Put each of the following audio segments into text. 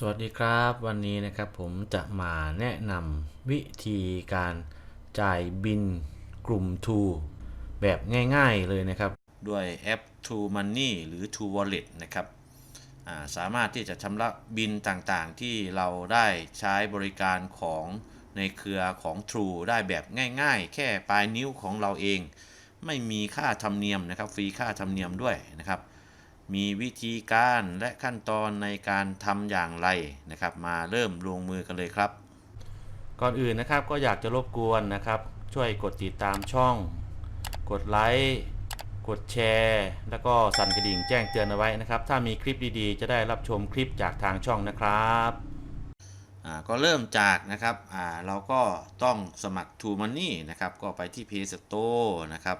สวัสดีครับวันนี้นะครับผมจะมาแนะนำวิธีการจ่ายบินกลุ่ม2แบบง่ายๆเลยนะครับ ด้วยแอป True Money หรือ True Wallet นะครับาสามารถที่จะชำระบินต่างๆ ที่เราได้ใช้บริการของในเครือของ True ได้แบบง่ายๆ แค่ปลายนิ้วของเราเอง ไม่มีค่าธรรมเนียมนะครับฟรีค่าธรรมเนียมด้วยนะครับ มีวิธีการและขั้นตอนในการทำอย่างไรนะครับ มาเริ่มลงมือกันเลยครับ ก่อนอื่นนะครับก็อยากจะรบกวนนะครับ ช่วยกดติดตามช่อง กดไลค์กดแชร์ แล้วก็สั่นกระดิ่งแจ้งเตือนเอาไว้นะครับ ถ้ามีคลิปดีๆ จะได้รับชมคลิปจากทางช่องนะครับอ่าก็เริ่มจากนะครับอ่าเราก็ต้องสมัคร True Money นะครับ ก็ไปที่ Play Store นะครับ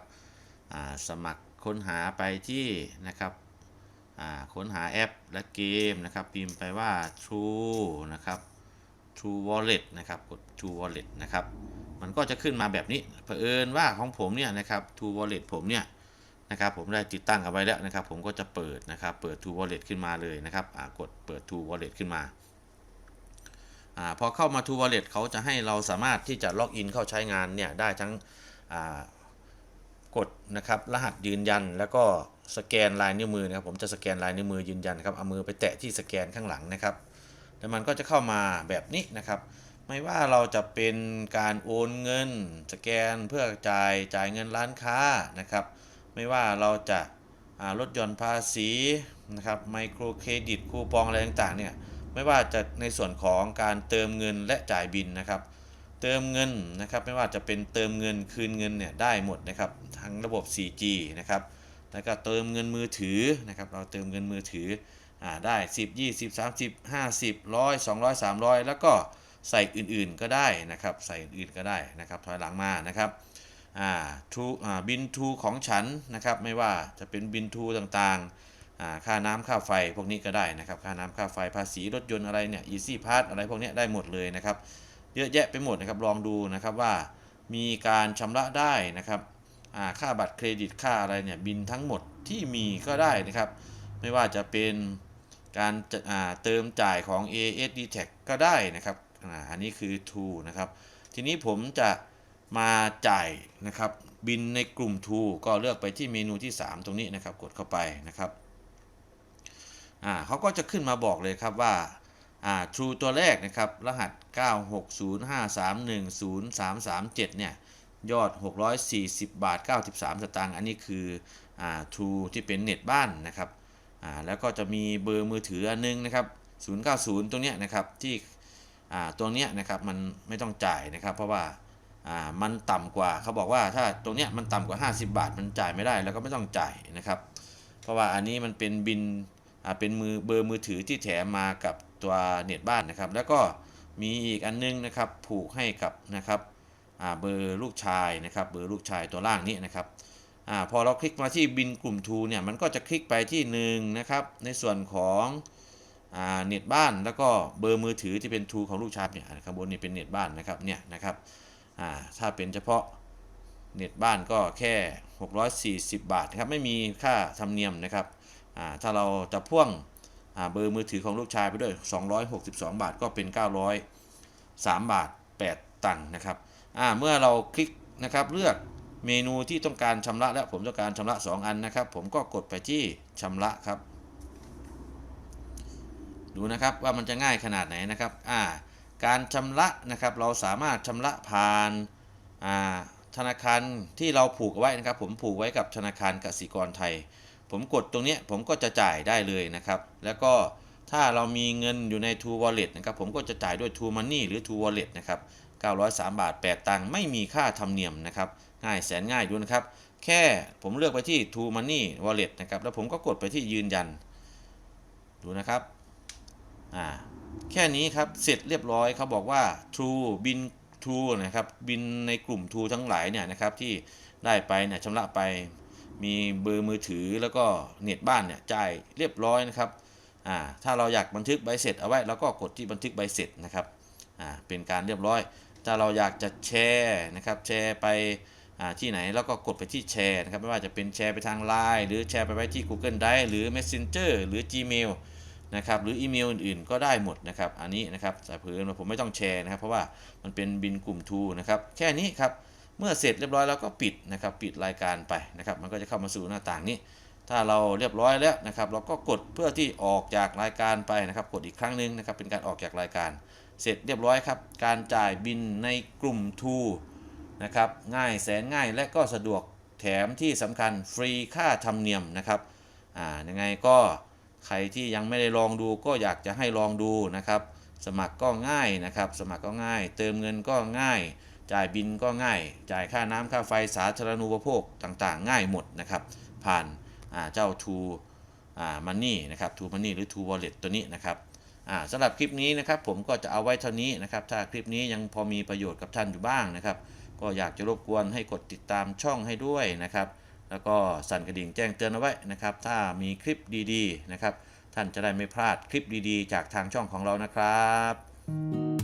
อ่าสมัครค้นหาไปที่นะครับอ่า ค้นหาแอปและเกมนะครับ พิมพ์ไปว่า True นะครับ True Wallet นะครับ กด True Wallet นะครับ มันก็จะขึ้นมาแบบนี้ เผอิญว่าของผมเนี่ยนะครับ True Wallet ผมเนี่ยนะครับ ผมได้ติดตั้งเอาไว้แล้วนะครับ ผมก็จะเปิดนะครับ เปิด True Wallet ขึ้นมาเลยนะครับ กดเปิด True Wallet ขึ้นมาอพอเข้ามา True Wallet เขาจะให้เราสามารถที่จะล็อกอินเข้าใช้งานเนี่ยได้ทั้งกดนะครับ รหัสยืนยันแล้วก็ สแกนลายนิ้วมือนะครับผมจะสแกนลายนิ้วมือยืนยันครับเอามือไปแตะที่สแกนข้างหลังนะครับแล้วมันก็จะเข้ามาแบบนี้นะครับ ไม่ว่าเราจะเป็นการโอนเงิน สแกนเพื่อจ่ายจ่ายเงินร้านค้านะครับ ไม่ว่าเราจะาลดหย่อนภาษีนะครับไมโครเครดิตคูปองอะไรต่างๆเนี่ยไม่ว่าจะในส่วนของการเติมเงินและจ่ายบินนะครับ เติมเงินนะครับไม่ว่าจะเป็นเติมเงินคืนเงินเนี่ยได้หมดนะครับทั้งระบบ 4G นะครับ แล้วก็เติมเงินมือถือนะครับเราเติมเงินมือถืออ่าได้ 10 20 30 50 100 200 300 แล้วก็ใส่อื่นๆก็ได้นะครับใส่อื่นๆก็ได้นะครับถอยหลังมานะครับอ่าทูอ่าบินทูของฉันนะครับไม่ว่าจะเป็นบินทูต่างๆอ่าค่าน้ำค่าไฟพวกนี้ก็ได้นะครับค่าน้ำค่าไฟภาษีรถยนต์อะไรเนี่ย Easy Pass อะไรพวกนี้ได้หมดเลยนะครับเยอะแยะไปหมดนะครับลองดูนะครับว่ามีการชำระได้นะครับ ค่าบัตรเครดิตค่าอะไรเนี่ยบินทั้งหมดที่มีก็ได้นะครับ ไม่ว่าจะเป็นการาเติมจ่ายของ AS d t a c ก็ได้นะครับอ,อันนี้คือ True นะครับ ทีนี้ผมจะมาจ่ายนะครับบินในกลุ่ม True ก็เลือกไปที่เมนูที่ 3 ตรงนี้นะครับ กดเข้าไปนะครับอ่าเขาก็จะขึ้นมาบอกเลยครับว่าอ่า True ตัวแรกนะครับ รหัส 96053103337 เนี่ย ยอด 640 บาท 93 สตางค์อันนี้คืออ่า True ที่เป็นเน็ตบ้านนะครับอ่าแล้วก็จะมีเบอร์มือถืออันนึงนะครับ 090ตรงเนี้ยนะครับที่อ่าตัวเนี้ยนะครับมันไม่ต้องจ่ายนะครับ เพราะว่าอ่ามันต่ำกว่าเขาบอกว่าถ้าตรงเนี้ยมันต่ำกว่า 50 บาท มันจ่ายไม่ได้แล้วก็ไม่ต้องจ่ายนะครับ เพราะว่าอันนี้มันเป็นบินอ่าเป็นมือเบอร์มือถือที่แถมมากับตัวเน็ตบ้านนะครับ แล้วก็มีอีกอันนึงนะครับผูกให้กับนะครับ เบอร์ลูกชายนะครับเบอร์ลูกชายตัวล่างนี้นะครับอพอเราคลิกมาที่บินกลุ่มทูเนี่ยมันก็จะคลิกไปที่หนึ่งนะครับในส่วนของเน็ตบ้านแล้วก็เบอร์มือถือที่เป็นทูของลูกชายเนี่ยข้างบนนี่เป็นเน็ตบ้านนะครับเนี่ยนะครับถ้าเป็นเฉพาะเน็ตบ้านก็แค่ 640 บาทนะครับไม่มีค่าธรรมเนียมนะครับถ้าเราจะพ่วงเบอร์มือถือของลูกชายไปด้วย 262 บาทก็เป็น 903 บาท 8 ตังค์นะครับ เมื่อเราคลิกนะครับเลือกเมนูที่ต้องการชำระแล้วผมต้องการชำระ 2 อันนะครับ ผมก็กดไปที่ชำระครับ ดูนะครับว่ามันจะง่ายขนาดไหนนะครับอ่าการชำระนะครับเราสามารถชำระผ่านอ่าธนาคารที่เราผูกไว้นะครับ ผมผูกไว้กับธนาคารกสิกรไทย ผมกดตรงนี้ผมก็จะจ่ายได้เลยนะครับ แล้วก็ถ้าเรามีเงินอยู่ใน True Wallet นะครับผมก็จะจ่ายด้วย True Money หรือ True Wallet นะครับ 903 บาท 8 ตังค์ไม่มีค่าธรรมเนียมนะครับ ง่ายแสนง่ายดูนะครับ แค่ผมเลือกไปที่ True Money Wallet นะครับ แล้วผมก็กดไปที่ยืนยัน ดูนะครับ อ่า แค่นี้ครับ เสร็จเรียบร้อยเขาบอกว่า True บิน True นะครับ บินในกลุ่ม True ทั้งหลายเนี่ยนะครับที่ได้ไปเนี่ยชำระไป มีเบอร์มือถือแล้วก็เน็ตบ้านเนี่ยจ่ายเรียบร้อยนะครับ อ่า ถ้าเราอยากบันทึกใบเสร็จเอาไว้เราก็กดที่บันทึกใบเสร็จนะครับ อ่า เป็นการเรียบร้อย ถ้าเราอยากจะแชร์นะครับแชร์ไปที่ไหนแล้วก็กดไปที่แชร์นะครับไม่ว่าจะเป็นแชร์ไปทาง Line หรือแชร์ไปไว้ที่ Google Drive หรือ Messenger หรือ Gmail นะครับหรืออีเมลอื่นๆก็ได้หมดนะครับอันนี้นะครับแต่เผื่อว่าผมไม่ต้องแชร์นะครับ เพราะว่ามันเป็นบินกลุ่มทูนะครับแค่นี้ครับเมื่อเสร็จเรียบร้อยแล้วก็ปิดนะครับปิดรายการไปนะครับมันก็จะเข้ามาสู่หน้าต่างนี้ ถ้าเราเรียบร้อยแล้วนะครับ เราก็กดเพื่อที่ออกจากรายการไปนะครับ กดอีกครั้งหนึ่งนะครับเป็นการออกจากรายการ เสร็จเรียบร้อยครับ การจ่ายบินในกลุ่มทูนะครับง่ายแสนง่ายและก็สะดวกแถมที่สำคัญฟรีค่าธรรมเนียมนะครับอ่ายังไงก็ใครที่ยังไม่ได้ลองดูก็อยากจะให้ลองดูนะครับ สมัครก็ง่ายนะครับ สมัครก็ง่าย เติมเงินก็ง่าย จ่ายบินก็ง่าย จ่ายค่าน้ำค่าไฟสาธารณูปโภคต่างๆ ง่ายหมดนะครับ ผ่านเจ้าทูอ่ามันนี่นะครับทูมันนี่หรือทูวอลเล็ตตัวนี้นะครับ สำหรับคลิปนี้นะครับผมก็จะเอาไว้เท่านี้นะครับ ถ้าคลิปนี้ยังพอมีประโยชน์กับท่านอยู่บ้างนะครับ ก็อยากจะรบกวนให้กดติดตามช่องให้ด้วยนะครับ แล้วก็สั่นกระดิ่งแจ้งเตือนเอาไว้นะครับ ถ้ามีคลิปดีๆนะครับ ท่านจะได้ไม่พลาดคลิปดีๆ จากทางช่องของเรานะครับ